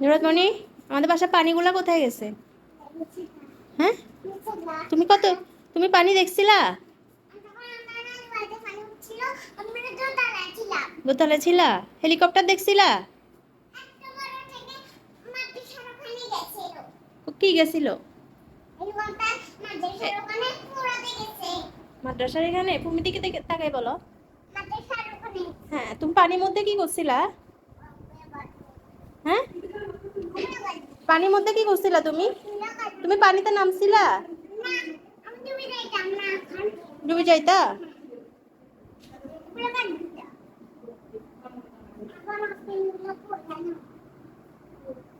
নুরাতমণি আমাদের বাসার পানিগুলো কোথায় গেছে? হ্যাঁ? তুমি কত তুমি পানি দেখছিলা? দোতলা ছিলা? হেলিকপ্টার দেখছিলা? কি গেছিল? মাদ্রাসার এখানে? তুমি দিকে তাকাই বলো। হ্যাঁ তুমি পানির মধ্যে কি করছিলা? হ্যাঁ? পানির মধ্যে কি করছিলা তুমি? তুমি পানিতে নামছিলা? ডুবে যাইতা?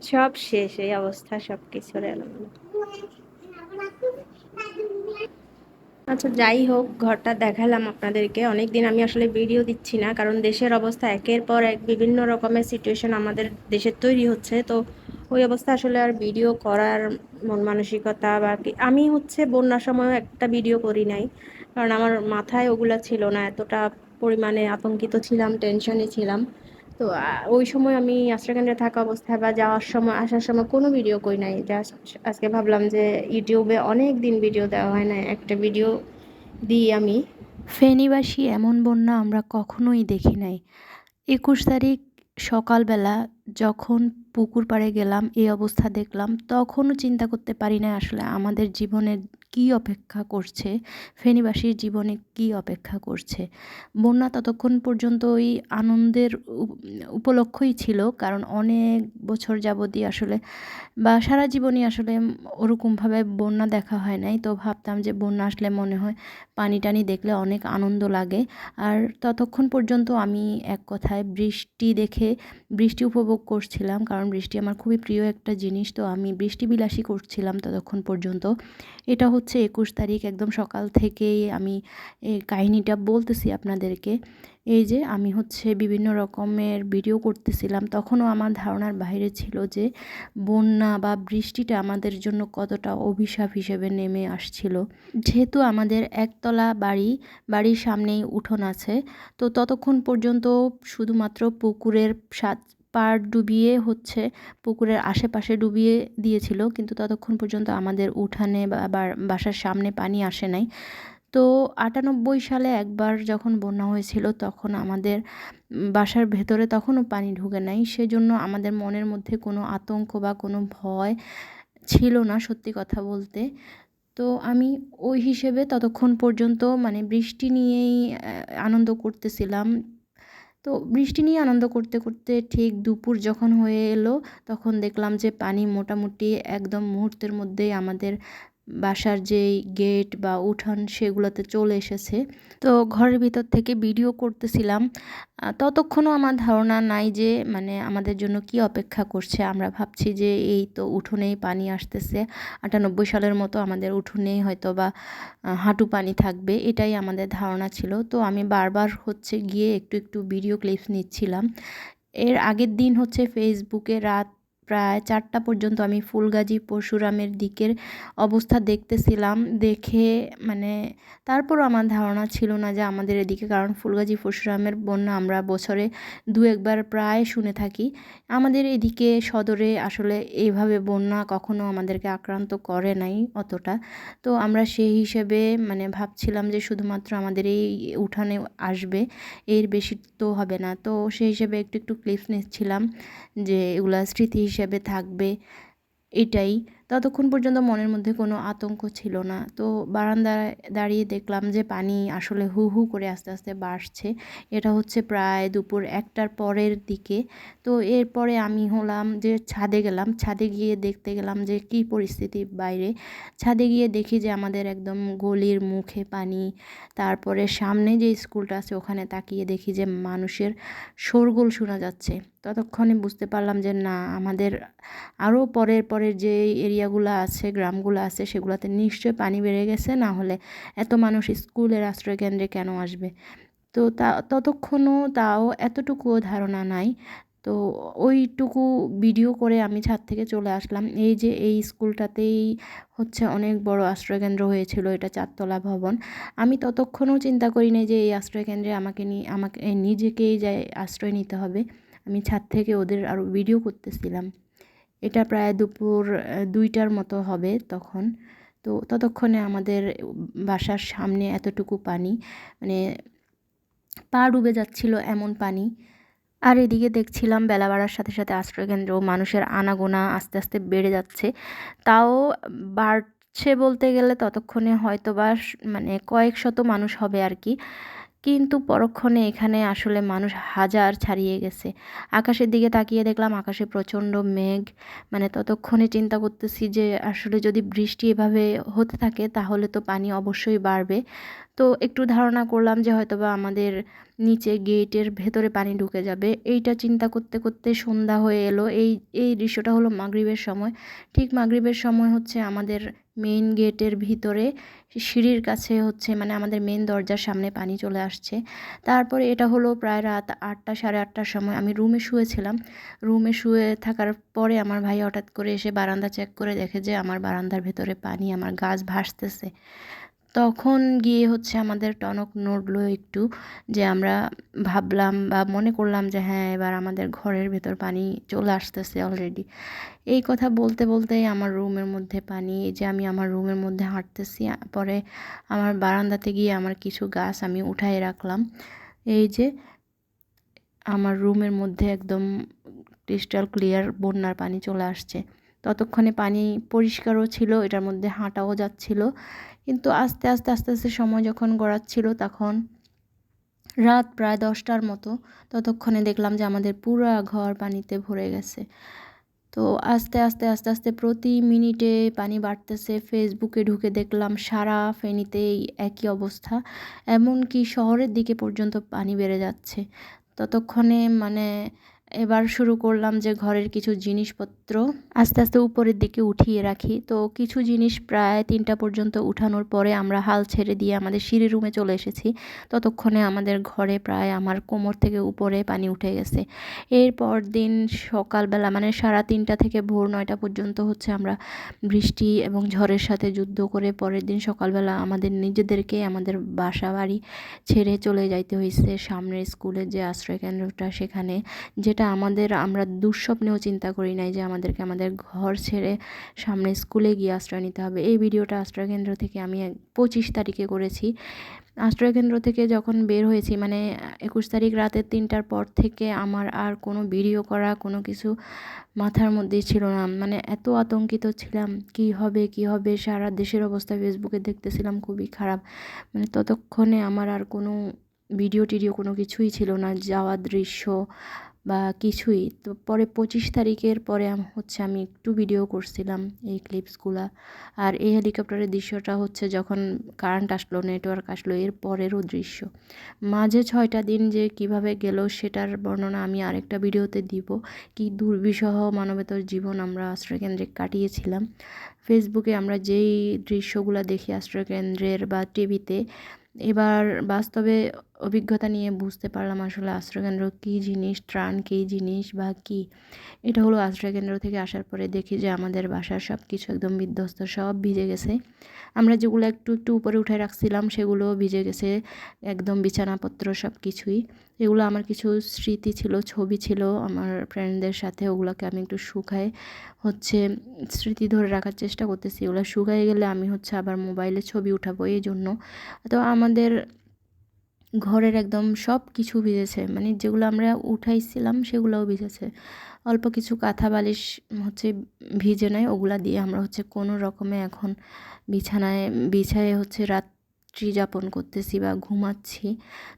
সব শেষ, এই অবস্থা সব কিছুর আচ্ছা যাই হোক, ঘরটা দেখালাম আপনাদেরকে। অনেক দিন আমি আসলে ভিডিও দিচ্ছি না, কারণ দেশের অবস্থা একের পর এক বিভিন্ন রকমের সিচুয়েশন আমাদের দেশের তৈরি হচ্ছে। তো ওই অবস্থা আসলে আর ভিডিও করার মন মানসিকতা বা আমি হচ্ছে বন্যার সময় একটা ভিডিও করি নাই, কারণ আমার মাথায় ওগুলা ছিল না। এতটা পরিমাণে আতঙ্কিত ছিলাম টেনশনে ছিলাম। তো ওই সময় আমি আশ্রয়কেন্দ্রে থাকা অবস্থায় বা যাওয়ার সময়, আসার সময় কোনো ভিডিও করি নাই। জাস্ট আজকে ভাবলাম যে ইউটিউবে অনেক দিন ভিডিও দেওয়া হয় না একটা ভিডিও দিই আমি। ফেনীবাসী এমন বন্যা আমরা কখনোই দেখি নাই। একুশ তারিখ সকালবেলা যখন পুকুর পাড়ে গেলাম, এই অবস্থা দেখলাম, তখনও চিন্তা করতে পারি না আসলে আমাদের জীবনে কী অপেক্ষা করছে? ফেনীবাসীর জীবনে কী অপেক্ষা করছে? বন্যা ততক্ষণ পর্যন্ত ওই আনন্দের উপ- উপলক্ষই ছিল, কারণ অনেক বছর যাবতই আসলে বা সারা জীবনই আসলে ওরকমভাবে বন্যা দেখা হয় নাই। তো ভাবতাম যে বন্যা আসলে মনে হয় পানি টানি দেখলে অনেক আনন্দ লাগে। আর ততক্ষণ পর্যন্ত আমি এক কথায় বৃষ্টি দেখে বৃষ্টি উপভোগ করছিলাম, কারণ বৃষ্টি আমার খুবই প্রিয় একটা জিনিস। তো আমি বৃষ্টি বিলাসী করছিলাম ততক্ষণ পর্যন্ত। এটা হচ্ছে একুশ তারিখ, একদম সকাল থেকেই আমি এই কাহিনিটা বলতেছি আপনাদেরকে। এই যে আমি হচ্ছে বিভিন্ন রকমের ভিডিও করতেছিলাম, তখনও আমার ধারণার বাইরে ছিল যে বন্যা বা বৃষ্টিটা আমাদের জন্য কতটা অভিশাপ হিসেবে নেমে আসছিল। যেহেতু আমাদের একতলা বাড়ি, বাড়ির সামনেই উঠোন আছে, তো ততক্ষণ পর্যন্ত শুধুমাত্র পুকুরের সাত পাড় ডুবিয়ে হচ্ছে, পুকুরের আশেপাশে ডুবিয়ে দিয়েছিল, কিন্তু ততক্ষণ পর্যন্ত আমাদের উঠানে বা বাসার সামনে পানি আসে নাই। তো আটানব্বই সালে একবার যখন বন্যা হয়েছিল, তখন আমাদের বাসার ভেতরে তখনও পানি ঢুকে নাই। সেজন্য আমাদের মনের মধ্যে কোনো আতঙ্ক বা কোনো ভয় ছিল না, সত্যি কথা বলতে। তো আমি ওই হিসেবে ততক্ষণ পর্যন্ত মানে বৃষ্টি নিয়েই আনন্দ করতেছিলাম। তো বৃষ্টি নিয়ে আনন্দ করতে করতে ঠিক দুপুর যখন হয়ে এলো, তখন দেখলাম যে পানি মোটামুটি একদম মুহূর্তের মধ্যেই আমাদের বাসার যেই গেট বা উঠান সেগুলোতে চলে এসেছে। তো ঘরের ভিতর থেকে ভিডিও করতেছিলাম। ততক্ষণও আমার ধারণা নাই যে মানে আমাদের জন্য কি অপেক্ষা করছে। আমরা ভাবছি যে, এই তো উঠোনেই পানি আসতেছে। আটানব্বই সালের মতো আমাদের উঠোনেই হয়তো বা হাঁটু পানি থাকবে, এটাই আমাদের ধারণা ছিল। তো আমি বারবার হচ্ছে গিয়ে একটু একটু ভিডিও ক্লিপস নিচ্ছিলাম। এর আগের দিন হচ্ছে ফেসবুকে রাত প্রায় চারটা পর্যন্ত আমি ফুলগাজী পরশুরামের দিকের অবস্থা দেখতেছিলাম, দেখে মানে তারপরও আমার ধারণা ছিল না যে আমাদের এদিকে, কারণ ফুলগাজী পরশুরামের বন্যা আমরা বছরে দু একবার প্রায় শুনে থাকি। আমাদের এদিকে সদরে আসলে এইভাবে বন্যা কখনো আমাদেরকে আক্রান্ত করে নাই অতটা। তো আমরা সেই হিসেবে মানে ভাবছিলাম যে শুধুমাত্র আমাদের এই উঠানে আসবে, এর বেশি তো হবে না। তো সেই হিসেবে একটু একটু ক্লিপস নিচ্ছিলাম যে এগুলা স্মৃতি থাকবে এটাই। ততক্ষণ পর্যন্ত মনের মধ্যে কোনো আতঙ্ক ছিল না। তো বারান্দায় দাঁড়িয়ে দেখলাম যে পানি আসলে হু হু করে আস্তে আস্তে বাড়ছে। এটা হচ্ছে প্রায় দুপুর একটার পরের দিকে। তো এরপরে আমি হলাম যে ছাদে গেলাম। ছাদে গিয়ে দেখতে গেলাম যে কী পরিস্থিতি বাইরে। ছাদে গিয়ে দেখি যে আমাদের একদম গলির মুখে পানি। তারপরে সামনে যে স্কুলটা আছে ওখানে তাকিয়ে দেখি যে মানুষের শোরগোল শোনা যাচ্ছে। ততক্ষণে বুঝতে পারলাম যে, না, আমাদের আরও পরের পরের যে এরিয়াগুলো আছে, গ্রামগুলো আছে, সেগুলোতে নিশ্চয়ই পানি বেড়ে গেছে। না হলে এত মানুষ স্কুলের আশ্রয়কেন্দ্রে কেন আসবে? তো তা, ততক্ষণও তাও এতটুকুও ধারণা নাই। তো ওইটুকু ভিডিও করে আমি ছাদ থেকে চলে আসলাম। এই যে, এই স্কুলটাতেই হচ্ছে অনেক বড় আশ্রয়কেন্দ্র হয়েছিল, এটা চারতলা ভবন। আমি ততক্ষণও চিন্তা করি নাই যে, এই আশ্রয়কেন্দ্রে আমাকে নিয়ে আমাকে নিজেকেই যাই, আশ্রয় নিতে হবে। আমি ছাদ থেকে ওদের আরও ভিডিও করতেছিলাম। এটা প্রায় দুপুর দুইটার মতো হবে তখন। তো ততক্ষণে আমাদের বাসার সামনে এতটুকু পানি মানে পা ডুবে যাচ্ছিল এমন পানি। আর এদিকে দেখছিলাম বেলা বাড়ার সাথে সাথে আশ্রয়কেন্দ্র মানুষের আনাগোনা আস্তে আস্তে বেড়ে যাচ্ছে। তাও বাড়ছে বলতে গেলে ততক্ষণে হয়তো বা মানে কয়েক শত মানুষ হবে আর কি। কিন্তু পরক্ষণে এখানে আসলে মানুষ হাজার ছাড়িয়ে গেছে। আকাশের দিকে তাকিয়ে দেখলাম আকাশে প্রচণ্ড মেঘ। মানে ততক্ষণে চিন্তা করতেছি যে, আসলে যদি বৃষ্টি এভাবে হতে থাকে তাহলে তো পানি অবশ্যই বাড়বে। তো একটু ধারণা করলাম যে, হয়তোবা আমাদের নিচে গেটের ভেতরে পানি ঢুকে যাবে। এইটা চিন্তা করতে করতে সন্ধ্যা হয়ে এলো। এই এই দৃশ্যটা হলো মাগরিবের সময়। ঠিক মাগরিবের সময় হচ্ছে আমাদের মেইন গেটের ভিতরে সিঁড়ির কাছে হচ্ছে মানে আমাদের মেন দরজার সামনে পানি চলে আসছে। তারপরে এটা হলো প্রায় রাত আটটা, সাড়ে আটটার সময়। আমি রুমে শুয়েছিলাম। রুমে শুয়ে থাকার পরে আমার ভাই হঠাৎ করে এসে বারান্দা চেক করে দেখে যে আমার বারান্দার ভেতরে পানি, আমার গাছ ভাসতেছে। তখন গিয়ে হচ্ছে আমাদের টনক নড়লো একটু যে আমরা ভাবলাম বা মনে করলাম যে হ্যাঁ এবার আমাদের ঘরের ভেতর পানি চলে আসতেছে অলরেডি এই কথা বলতে বলতেই আমার রুমের মধ্যে পানি, এই যে আমি আমার রুমের মধ্যে হাঁটতেছি, পরে আমার বারান্দাতে গিয়ে আমার কিছু গাছ আমি উঠায় রাখলাম। এই যে আমার রুমের মধ্যে একদম ক্রিস্টাল ক্লিয়ার বন্যার পানি চলে আসছে। ততক্ষণে পানি পরিষ্কারও ছিল, এটার মধ্যে হাঁটাও যাচ্ছিল। কিন্তু আস্তে আস্তে আস্তে আস্তে সময় যখন গড়াচ্ছিল তখন রাত প্রায় দশটার মতো ততক্ষণে দেখলাম যে আমাদের পুরা ঘর পানিতে ভরে গেছে। তো আস্তে আস্তে আস্তে আস্তে প্রতি মিনিটে পানি বাড়তেছে। ফেসবুকে ঢুকে দেখলাম সারা ফেনীতেই একই অবস্থা। এমনকি শহরের দিকে পর্যন্ত পানি বেড়ে যাচ্ছে। ততক্ষণে মানে এবার শুরু করলাম যে ঘরের কিছু জিনিসপত্র আস্তে আস্তে উপরের দিকে উঠিয়ে রাখি। তো কিছু জিনিস প্রায় তিনটা পর্যন্ত উঠানোর পরে আমরা হাল ছেড়ে দিয়ে আমাদের সিঁড়ি রুমে চলে এসেছি। ততক্ষণে আমাদের ঘরে প্রায় আমার কোমর থেকে উপরে পানি উঠে গেছে। এরপর দিন সকালবেলা মানে সাড়ে তিনটা থেকে ভোর নয়টা পর্যন্ত হচ্ছে আমরা বৃষ্টি এবং ঝড়ের সাথে যুদ্ধ করে পরের দিন সকালবেলা আমাদের নিজেদেরকে আমাদের বাসা বাড়ি ছেড়ে চলে যাইতে হয়েছে সামনের স্কুলের যে আশ্রয়কেন্দ্রটা সেখানে যেটা আমাদের, আমরা দুঃস্বপ্নেও চিন্তা করি নাই যে আমাদেরকে আমাদের ঘর ছেড়ে সামনে স্কুলে গিয়ে আশ্রয় নিতে হবে। এই ভিডিওটা আশ্রয়কেন্দ্র থেকে আমি পঁচিশ তারিখে করেছি। আশ্রয়কেন্দ্র থেকে যখন বের হয়েছি মানে একুশ তারিখ রাতের তিনটার পর থেকে আমার আর কোনো ভিডিও করা, কোনো কিছু মাথার মধ্যেই ছিল না। মানে এত আতঙ্কিত ছিলাম, কি হবে কি হবে, সারা দেশের অবস্থা ফেসবুকে দেখতেছিলাম, খুবই খারাপ। মানে ততক্ষণে আমার আর কোনো ভিডিও টিডিও কোনো কিছুই ছিল না, যাওয়ার দৃশ্য বা কিছুই। তো পরে পঁচিশ তারিখের পরে হচ্ছে আমি একটু ভিডিও করছিলাম এই ক্লিপসগুলা আর এই হেলিকপ্টারের দৃশ্যটা হচ্ছে যখন কারেন্ট আসলো নেটওয়ার্ক আসলো, এর পরেরও দৃশ্য। মাঝে ছয়টা দিন যে কীভাবে গেল সেটার বর্ণনা আমি আরেকটা ভিডিওতে দিব। কি দুর্বিষহ মানবেতর জীবন আমরা আশ্রয়কেন্দ্রে কাটিয়েছিলাম। ফেসবুকে আমরা যেই দৃশ্যগুলো দেখি আশ্রয়কেন্দ্রের বা টিভিতে এবার বাস্তবে অভিজ্ঞতা নিয়ে বুঝতে পারলাম আসলে আশ্রয়কেন্দ্র কী জিনিস, ত্রাণ কী জিনিস বা কী। এটা হলো আশ্রয়কেন্দ্র থেকে আসার পরে দেখি যে আমাদের বাসার সব কিছু একদম বিধ্বস্ত, সব ভিজে গেছে। আমরা যেগুলো একটু একটু উপরে উঠে রাখছিলাম সেগুলো ভিজে গেছে, একদম বিছানাপত্র সব কিছুই। এগুলো আমার কিছু স্মৃতি ছিল, ছবি ছিল আমার ফ্রেন্ডদের সাথে, ওগুলোকে আমি একটু শুকায় হচ্ছে স্মৃতি ধরে রাখার চেষ্টা করতেছি ওগুলো শুকায় গেলে আমি হচ্ছে আবার মোবাইলে ছবি উঠাবো এই জন্য তো আমাদের ঘরের একদম সব কিছু ভিজেছে মানে যেগুলো আমরা উঠাইছিলাম সেগুলোও ভিজেছে। অল্প কিছু কাঁথা বালিশ হচ্ছে ভিজে নেয় ওগুলা দিয়ে আমরা হচ্ছে কোনো রকমে এখন বিছানায়, বিছায়ে হচ্ছে রাত্রি যাপন করতেছি বা ঘুমাচ্ছি।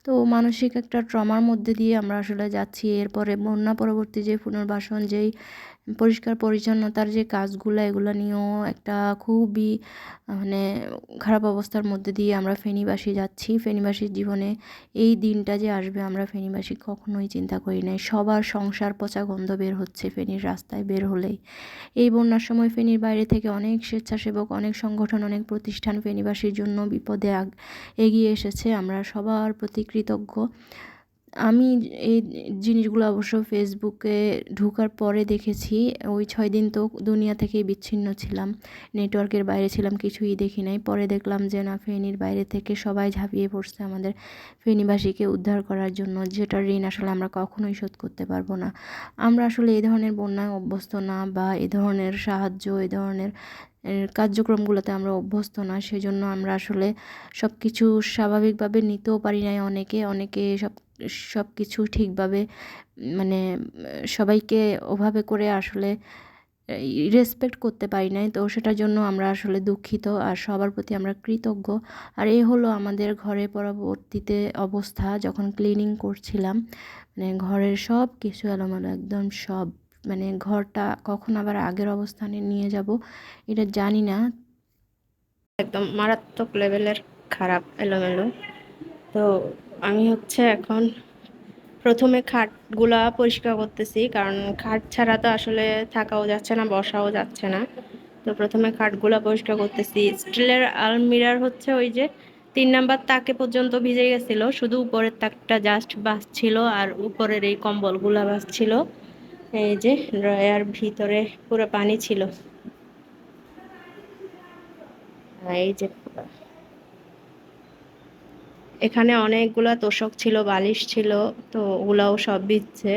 তো মানসিক একটা ট্রমার মধ্যে দিয়ে আমরা আসলে যাচ্ছি। এরপরে বন্যা পরবর্তী যে পুনর্বাসন, যেই পরিষ্কার পরিচ্ছন্নতার যে কাজগুলো, এগুলো নিয়েও একটা খুবই মানে খারাপ অবস্থার মধ্যে দিয়ে আমরা ফেনীবাসী যাচ্ছি। ফেনীবাসীর জীবনে এই দিনটা যে আসবে আমরা ফেনীবাসী কখনোই চিন্তা করি নাই। সবার সংসার পচা গন্ধ বের হচ্ছে ফেনীর রাস্তায় বের হলেই। এই বন্যার সময় ফেনীর বাইরে থেকে অনেক স্বেচ্ছাসেবক, অনেক সংগঠন, অনেক প্রতিষ্ঠান ফেনীবাসীর জন্য বিপদে এগিয়ে এসেছে। আমরা সবার প্রতি কৃতজ্ঞ। আমি এই জিনিসগুলো অবশ্য ফেসবুকে ঢুকার পরে দেখেছি। ওই ছয় দিন তো দুনিয়া থেকেই বিচ্ছিন্ন ছিলাম। নেটওয়ার্কের বাইরে ছিলাম, কিছুই দেখি নাই। পরে দেখলাম যে না, ফেনীর বাইরে থেকে সবাই ঝাঁপিয়ে পড়ছে আমাদের ফেনীবাসীকে উদ্ধার করার জন্য, যেটার ঋণ আসলে আমরা কখনোই শোধ করতে পারব না। আমরা আসলে এই ধরনের বন্যায় অভ্যস্ত না বা এই ধরনের সাহায্য, এ ধরনের কার্যক্রমগুলোতে আমরা অভ্যস্ত না, সেজন্য আমরা আসলে সব কিছু স্বাভাবিকভাবে নিতেও পারি নাই অনেকে। অনেকে সব সব কিছু ঠিকভাবে মানে সবাইকে ওভাবে করে আসলে রেসপেক্ট করতে পারি নাই। তো সেটার জন্য আমরা আসলে দুঃখিত আর সবার প্রতি আমরা কৃতজ্ঞ। আর এই হলো আমাদের ঘরে পরবর্তীতে অবস্থা। যখন ক্লিনিং করছিলাম মানে ঘরের সব কিছু এলোমেলো, একদম সব মানে ঘরটা কখন আবার আগের অবস্থানে নিয়ে যাব, এটা জানি না। একদম মারাত্মক লেভেলের খারাপ এলোমেলো। তো আমি হচ্ছে এখন প্রথমে খাটগুলা পরিষ্কার করতেছি, কারণ খাট ছাড়া তো আসলে থাকাও যাচ্ছে না, বসাও যাচ্ছে না। তো প্রথমে খাটগুলা পরিষ্কার করতেছি। স্টিলের আলমিরার হচ্ছে ওই যে তিন নাম্বার তাকে পর্যন্ত ভিজে গেছিল, শুধু উপরের তাকটা জাস্ট বাঁচছিল আর উপরের এই কম্বলগুলা বাঁচছিল। এই যে ড্রয়ার ভিতরে পুরো পানি ছিল। এই যে এখানে অনেকগুলা তোষক ছিল, বালিশ ছিল, তো ওগুলাও সব ভিজছে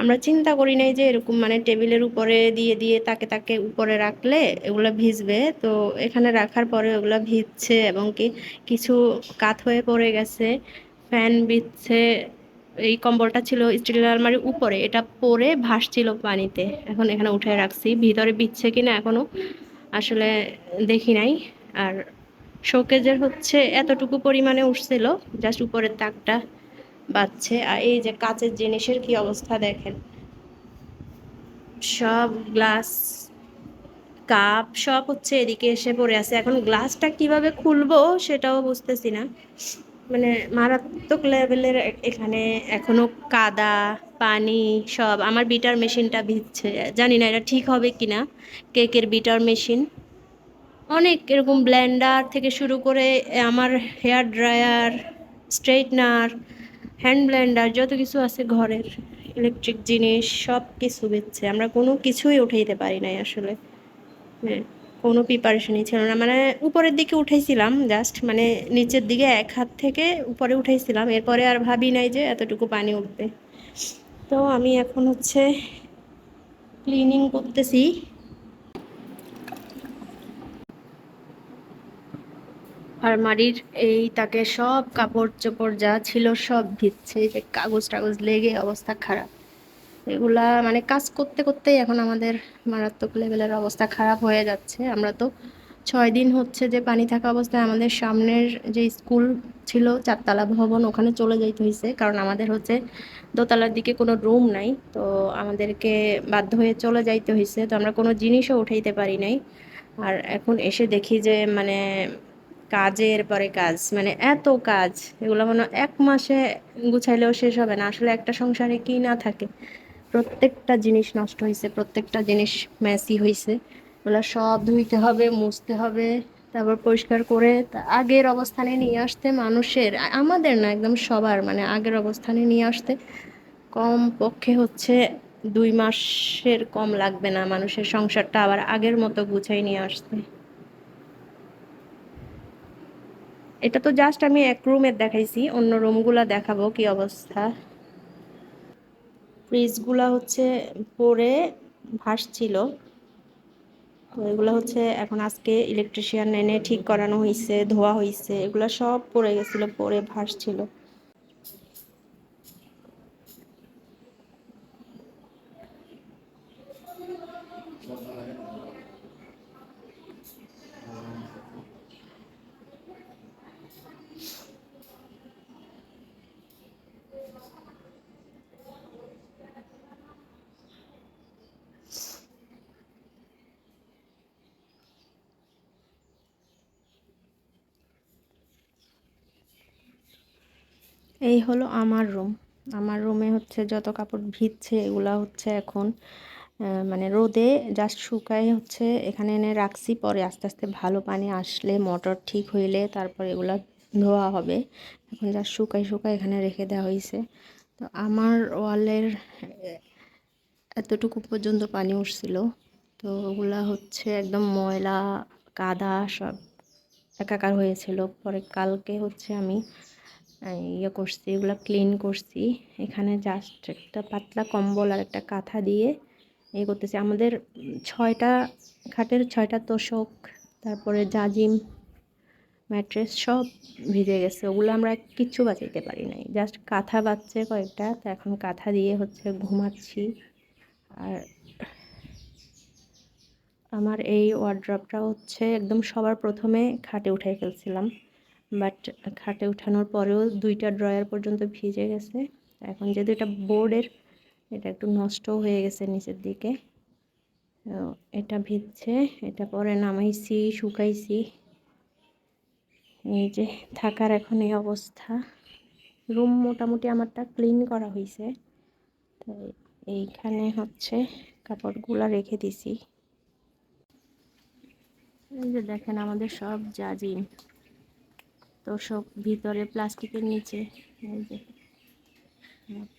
আমরা চিন্তা করি নাই যে এরকম মানে টেবিলের উপরে দিয়ে দিয়ে তাকে তাকে উপরে রাখলে এগুলো ভিজবে। তো এখানে রাখার পরে ওগুলো ভিজছে এবং কি কিছু কাত হয়ে পড়ে গেছে, ফ্যান বিচ্ছে এই কম্বলটা ছিল স্টিলের আলমারির উপরে। এটা পরে ভাসছিল পানিতে। এখন এখানে উঠে রাখছি। ভিতরে বিচ্ছে কিনা এখনও আসলে দেখি নাই। আর শোকেজের হচ্ছে এতটুকু পরিমাণে উঠছিল, জাস্ট উপরের তাকটা বাচ্ছে আর এই যে কাচের জিনিসের কি অবস্থা দেখেন। সব গ্লাস, কাপ, সব হচ্ছে এদিকে এসে পড়ে আছে। এখন গ্লাসটা কীভাবে খুলবো সেটাও বুঝতেছি না। মানে মারাত্মক লেভেলের এখানে এখনও কাদা, পানি সব আমার বিটার মেশিনটা ভিজছে। জানি না এটা ঠিক হবে কিনা, কেকের বিটার মেশিন। অনেক এরকম ব্লেন্ডার থেকে শুরু করে আমার hair dryer straightener hand blender যত কিছু আছে ঘরের ইলেকট্রিক জিনিস সব কিছু বেচছে আমরা কোনো কিছুই উঠাইতে পারি নাই আসলে। হ্যাঁ। কোনো প্রিপারেশনই ছিল না। মানে উপরের দিকে উঠেছিলাম জাস্ট মানে নিচের দিকে এক হাত থেকে উপরে উঠেছিলাম এরপরে আর ভাবি নাই যে এতটুকু পানি উঠবে। তো আমি এখন হচ্ছে ক্লিনিং করতেছি। আলমারির এই তাকে সব কাপড় চোপড় যা ছিল সব ভিজছে যে কাগজ টাগজ লেগে অবস্থা খারাপ। এগুলা মানে কাজ করতে করতেই এখন আমাদের মারাত্মক লেভেলের অবস্থা খারাপ হয়ে যাচ্ছে। আমরা তো ছয় দিন হচ্ছে যে পানি থাকা অবস্থায় আমাদের সামনের যে স্কুল ছিল, চারতলা ভবন, ওখানে চলে যাইতে হয়েছে কারণ আমাদের হচ্ছে দোতলার দিকে কোনো রুম নাই, তো আমাদেরকে বাধ্য হয়ে চলে যাইতে হয়েছে তো আমরা কোনো জিনিসও উঠাইতে পারি নাই। আর এখন এসে দেখি যে মানে কাজের পরে কাজ মানে এত কাজ, এগুলো মনে এক মাসে গুছাইলেও শেষ হবে না। আসলে একটা সংসারে কি না থাকে? প্রত্যেকটা জিনিস নষ্ট হয়েছে প্রত্যেকটা জিনিস মেসি হয়েছে ওগুলো সব ধুইতে হবে, মুছতে হবে, তারপর পরিষ্কার করে আগের অবস্থানে নিয়ে আসতে মানুষের আমাদের না, একদম সবার মানে আগের অবস্থানে নিয়ে আসতে কম পক্ষে হচ্ছে দুই মাসের কম লাগবে না মানুষের সংসারটা আবার আগের মতো গুছাই নিয়ে আসতে। এটা তো জাস্ট আমি এক রুমের দেখাইছি, অন্য রুমগুলা দেখাবো কি অবস্থা। ফ্রিজগুলা হচ্ছে পরে ভাসছিল। এগুলো হচ্ছে এখন আজকে ইলেকট্রিশিয়ান এনে ঠিক করানো হয়েছে ধোয়া হয়েছে এগুলো সব পড়ে গেছিল, পরে ভাসছিল। এই হলো আমার রুম আমার রুমে হচ্ছে যত কাপড় ভিজছে, এগুলা হচ্ছে এখন মানে রোদে জাস্ট শুকায় হচ্ছে, এখানে এনে রাখছি। পরে আস্তে আস্তে ভালো পানি আসলে মোটর ঠিক হইলে তারপর এগুলা ধোয়া হবে। এখন যা শুকাই শুকাই এখানে রেখে দেওয়া হয়েছে তো আমার ওয়ালের, এতটুকু পর্যন্ত পানি উঠছিল। তো ওগুলা হচ্ছে একদম ময়লা, কাদা সব একাকার হয়েছিল। পরে কালকে হচ্ছে আমি ইয়ে করছি, এগুলো ক্লিন করছি। এখানে জাস্ট একটা পাতলা কম্বল আর একটা কাঁথা দিয়ে এ করতেছি। আমাদের ছয়টা খাটের ছয়টা তোষক, তারপরে জাজিম ম্যাট্রেস সব ভিজে গেছে। ওগুলো আমরা কিচ্ছু বাঁচাইতে পারি নাই। জাস্ট কাঁথা বাচ্চে কয়েকটা, তো এখন কাঁথা দিয়ে হচ্ছে ঘুমাচ্ছি। আর আমার এই ওয়ার্ড্রপটা হচ্ছে একদম সবার প্রথমে খাটে উঠাই ফেলছিলাম। বাট খাটে উঠানোর পরেও দুইটা ড্রয়ার পর্যন্ত ভিজে গেছে। এখন যেহেতু এটা বোর্ডের, এটা একটু নষ্ট হয়ে গেছে নিচের দিকে। এটা ভিজছে, এটা পরে নামাইছি, শুকাইছি। এই যে থাকার এখন এই অবস্থা। রুম মোটামুটি আমারটা ক্লিন করা হয়েছে তো এইখানে হচ্ছে কাপড়গুলা রেখে দিছি। এই যে দেখেন আমাদের সব জাজিম। তো সব ভিতরে প্লাস্টিকের নিচে, এই যে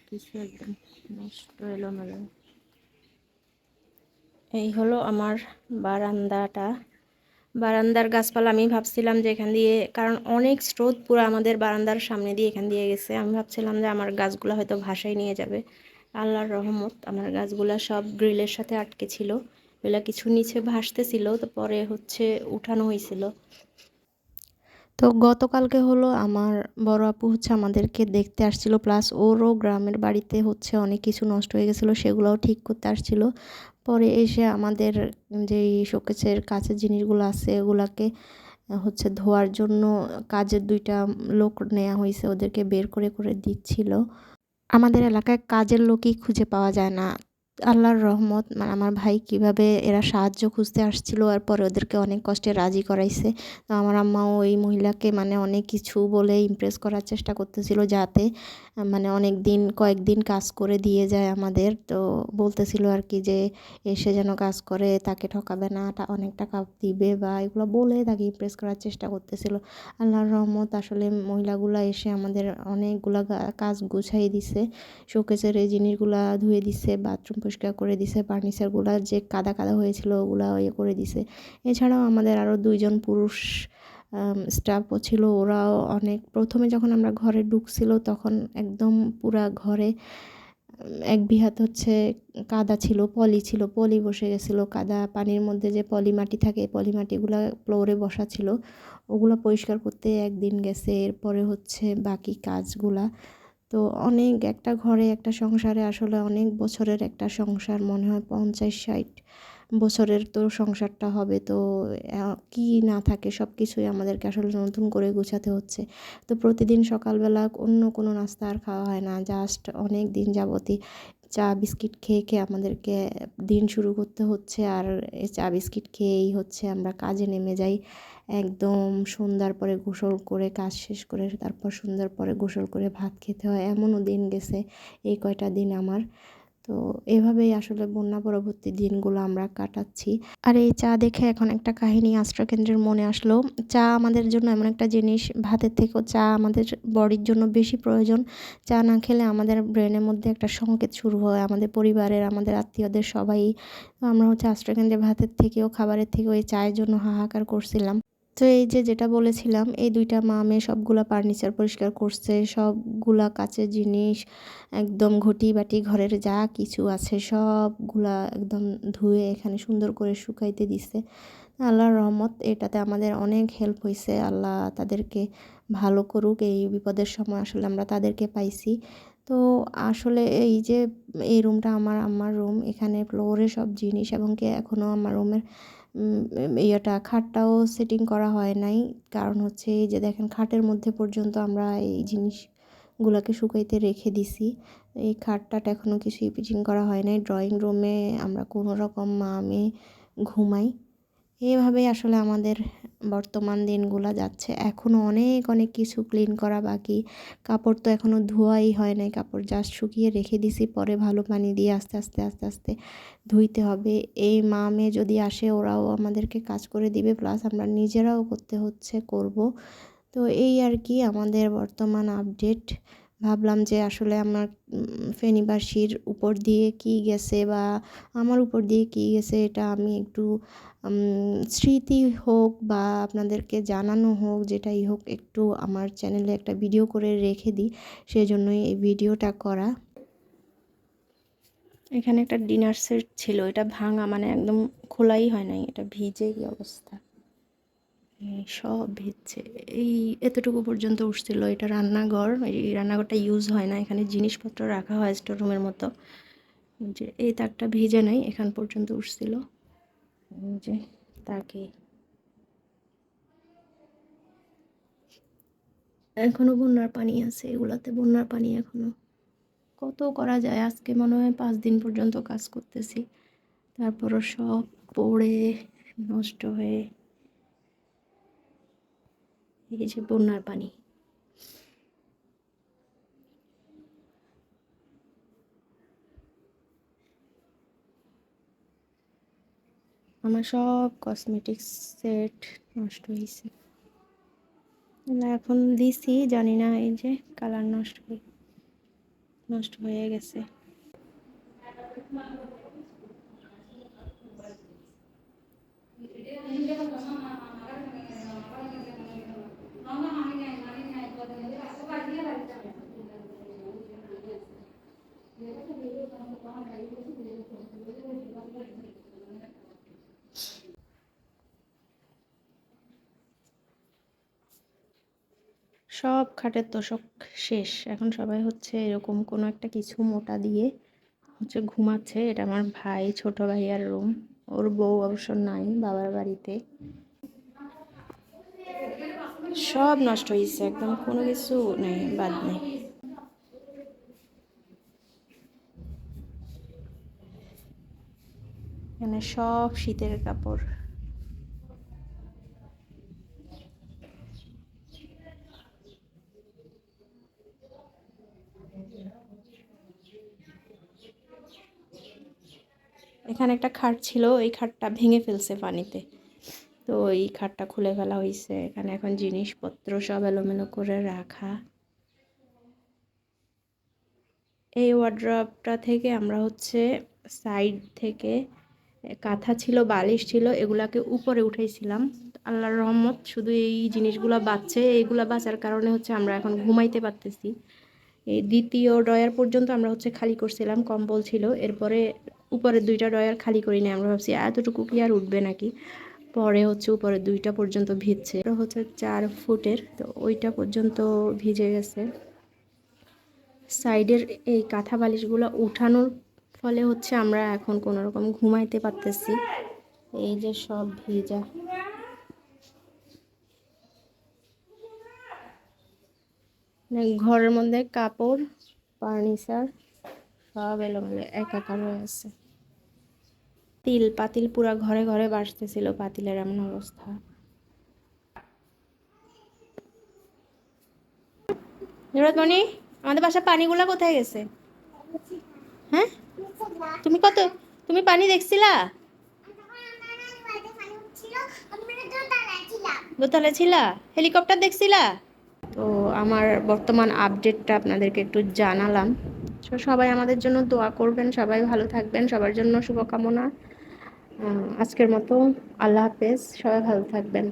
কিছু একদম নষ্ট এলোমেলো এই হলো আমার বারান্দাটা। বারান্দার গাছপালা আমি ভাবছিলাম যে এখান দিয়ে, কারণ অনেক স্রোত পুরো আমাদের বারান্দার সামনে দিয়ে এখান দিয়ে গেছে। আমি ভাবছিলাম যে আমার গাছগুলো হয়তো ভাসায় নিয়ে যাবে। আল্লাহর রহমত, আমার গাছগুলা সব গ্রিলের সাথে আটকে ছিল। এগুলা কিছু নিচে ভাসতেছিল, তো পরে হচ্ছে উঠানো হয়েছিল তো গতকালকে হলো আমার বড় আপু হচ্ছে আমাদেরকে দেখতে আসছিল প্লাস ওরও গ্রামের বাড়িতে হচ্ছে অনেক কিছু নষ্ট হয়ে গেছিল, সেগুলোও ঠিক করতে আসছিল। পরে এসে আমাদের যেই শোকেসের কাছের জিনিসগুলো আছে ওগুলাকে হচ্ছে ধোয়ার জন্য কাজের দুইটা লোক নেওয়া হয়েছে, ওদেরকে বের করে করে দিচ্ছিল। আমাদের এলাকায় কাজের লোকই খুঁজে পাওয়া যায় না। আল্লাহর রহমত মানে আমার ভাই কীভাবে এরা সাহায্য খুঁজতে আসছিল আর পরে ওদেরকে অনেক কষ্টে রাজি করাইছে। তো আমার আম্মাও ওই মহিলাকে মানে অনেক কিছু বলে ইমপ্রেস করার চেষ্টা করতেছিল যাতে মানে অনেক দিন কয়েকদিন কাজ করে দিয়ে যায় আমাদের। তো বলতেছিল আর কি যে, এসে যেন কাজ করে, তাকে ঠকাবে না অনেক টাকা দিবে বা এগুলো বলে তাকে ইমপ্রেস করার চেষ্টা করতেছিল। আল্লাহর রহমত, আসলে মহিলাগুলা এসে আমাদের অনেকগুলা কাজ গুছাই দিছে শোকেসের এই জিনিসগুলা ধুয়ে দিছে বাথরুম পরিষ্কার করে দিছে ফার্নিচারগুলা যে কাদা কাদা হয়েছিল ওগুলা ইয়ে করে দিছে। এছাড়াও আমাদের আরও দুইজন পুরুষ স্টাফও ছিল, ওরাও অনেক, প্রথমে যখন আমরা ঘরে ঢুকছিল তখন একদম পুরা ঘরে এক বিহাত হচ্ছে কাদা ছিল, পলি ছিল, পলি বসে গেছিল, কাদা পানির মধ্যে যে পলি মাটি থাকে পলি মাটিগুলো ফ্লোরে বসা ছিল, ওগুলো পরিষ্কার করতে একদিন গেছে, এরপরে হচ্ছে বাকি কাজগুলা তো অনেক একটা ঘরে, একটা সংসারে আসলে অনেক বছরের একটা সংসার, মনে হয় পঞ্চাশ, ষাট বছরের তো সংসারটা হবে। তো কি না থাকে সব কিছুই আমাদেরকে আসলে নতুন করে গোছাতে হচ্ছে। তো প্রতিদিন সকালবেলা অন্য কোনো নাস্তা আর খাওয়া হয় না। জাস্ট অনেক দিন যাবতই চা, বিস্কিট খেয়ে খেয়ে আমাদেরকে দিন শুরু করতে হচ্ছে। আর চা, বিস্কিট খেয়েই হচ্ছে আমরা কাজে নেমে যাই। একদম সন্ধ্যার পরে গোসল করে কাজ শেষ করে তারপর সন্ধ্যার পরে গোসল করে ভাত খেতে হয়, এমনও দিন গেছে এই কয়টা দিন আমার। তো এভাবেই আসলে বন্যা পরবর্তী দিনগুলো আমরা কাটাচ্ছি। আর এই চা দেখে এখন একটা কাহিনী আশ্রয়কেন্দ্রের মনে আসলো। চা আমাদের জন্য এমন একটা জিনিস, ভাতের থেকেও চা আমাদের বডির জন্য বেশি প্রয়োজন। চা না খেলে আমাদের ব্রেনের মধ্যে একটা সংকেত শুরু হয়, আমাদের পরিবারের, আমাদের আত্মীয়দের সবাই। আমরা হচ্ছে আশ্রয়কেন্দ্রে ভাতের থেকেও, খাবারের থেকেও এই চায়ের জন্য হাহাকার করছিলাম। তো এই যে যেটা বলেছিলাম, এই দুইটা মা মেয়ে সবগুলা ফার্নিচার পরিষ্কার করছে, সবগুলা কাচের জিনিস একদম ঘটি বাটি ঘরের যা কিছু আছে সবগুলা একদম ধুয়ে এখানে সুন্দর করে শুকাইতে দিছে। আল্লাহর রহমত, এটাতে আমাদের অনেক হেল্প হয়েছে আল্লাহ তাদেরকে ভালো করুক, এই বিপদের সময় আসলে আমরা তাদেরকে পাইছি। তো আসলে এই যে, এই রুমটা আমার আমার রুম এখানে ফ্লোরে সব জিনিস এবং কি এখনও আমার রুমের ইয়েটা খাটটাও সেটিং করা হয় নাই। কারণ হচ্ছে এই যে দেখেন খাটের মধ্যে পর্যন্ত আমরা এই জিনিসগুলোকে শুকাইতে রেখে দিছি। এই খাটটা এখনও কিছুই পিচিং করা হয় নাই। ড্রয়িং রুমে আমরা কোনো রকম মা আমি ঘুমাই। এভাবেই আসলে আমাদের বর্তমান দিনগুলো যাচ্ছে। এখনও অনেক অনেক কিছু ক্লিন করা বাকি। কাপড় তো এখনও ধোয়াই হয় নাই। কাপড় জাস্ট শুকিয়ে রেখে দিছি, পরে ভালো পানি দিয়ে আস্তে আস্তে আস্তে আস্তে ধুইতে হবে। এই মা মেয়ে যদি আসে, ওরাও আমাদেরকে কাজ করে দিবে। প্লাস আমরা নিজেরাও করতে হচ্ছে, করব। তো এই আর কি আমাদের বর্তমান আপডেট ভাবলাম যে আসলে আমার ফেনীবাসীর উপর দিয়ে কি গেছে বা আমার উপর দিয়ে কি গেছে এটা আমি একটু স্মৃতি হোক বা আপনাদেরকে জানানো হোক, যেটাই হোক একটু আমার চ্যানেলে একটা ভিডিও করে রেখে দিই, সেজন্যই এই ভিডিওটা করা। এখানে একটা ডিনার সেট ছিল, এটা ভাঙা মানে একদম খোলাই হয় নাই, এটা ভিজে কি অবস্থা? সব ভিজছে এই এতটুকু পর্যন্ত উঠছিল এটা রান্নাঘর। এই রান্নাঘরটা ইউজ হয় না। এখানে জিনিসপত্র রাখা হয় স্টোর রুমের মতো যে, এই তাকটা ভিজে নাই, এখান পর্যন্ত উঠছিল। যে, তাকে। এখনও বন্যার পানি আছে, এগুলাতে বন্যার পানি এখনও। কত করা যায়? আজকে মনে হয় পাঁচ দিন পর্যন্ত কাজ করতেছি। তারপরও সব পড়ে, নষ্ট হয়ে এই যে বন্যার পানি। আমার সব কসমেটিক্স সেট নষ্ট হয়েছে। এখন দিছি, জানি না, এই যে কালার নষ্ট নষ্ট হয়ে গেছে। সব খাটের তোষক শেষ। এখন সবাই হচ্ছে এরকম কোনো একটা কিছু মোটা দিয়ে হচ্ছে ঘুমাচ্ছে। এটা আমার ভাই, ছোট ভাইয়ার রুম ওর বউ অবশ্য নাই বাবার বাড়িতে। সব নষ্ট হয়েছে একদম কোনো কিছু নেই, বাদ নেই। এখানে সব শীতের কাপড়। এখানে একটা খাট ছিল এই খাটটা ভেঙে ফেলছে পানিতে। তো এই খাটটা খুলে ফেলা হয়েছে এখানে এখন জিনিসপত্র সব এলোমেলো করে রাখা। এই ওয়ার্ড্রপটা থেকে আমরা হচ্ছে সাইড থেকে কাঁথা ছিল, বালিশ ছিল, এগুলাকে উপরে উঠাইছিলাম। আল্লাহর রহমত, শুধু এই জিনিসগুলো বাঁচছে। এইগুলো বাঁচার কারণে হচ্ছে আমরা এখন ঘুমাইতে পারতেছি। এই দ্বিতীয় ড্রয়ার পর্যন্ত আমরা হচ্ছে খালি করছিলাম, কম্বল ছিল। এরপরে উপরের দুইটা ডয়ার খালি করি না আমরা ভাবছি এতটুকু কি আর উঠবে নাকি? পরে হচ্ছে উপরে দুইটা পর্যন্ত ভিজছে। হচ্ছে চার ফুটের, তো ওইটা পর্যন্ত ভিজে গেছে। সাইডের এই কাঁথা বালিশগুলো উঠানোর ফলে হচ্ছে আমরা এখন কোনো রকম ঘুমাইতে পারতেছি। এই যে সব ভিজা। ঘরের মধ্যে কাপড়, ফার্নিচার সব এলোমেলো, একাকার হয়ে আছে। তিল, পাতিল পুরা ঘরে ঘরে বাসতেছিল পাতিলের এমন অবস্থা। নুরতমণি আমাদের বাসার পানিগুলা কোথায় গেছে? হ্যাঁ? তুমি কত, তুমি পানি দেখছিলা? দোতলা ছিলা? হেলিকপ্টার দেখছিলা? তো আমার বর্তমান আপডেটটা আপনাদেরকে একটু জানালাম। তো সবাই আমাদের জন্য দোয়া করবেন, সবাই ভালো থাকবেন, সবার জন্য শুভকামনা। আজকের মতো আল্লাহ হাফেজ, সবাই ভালো থাকবেন।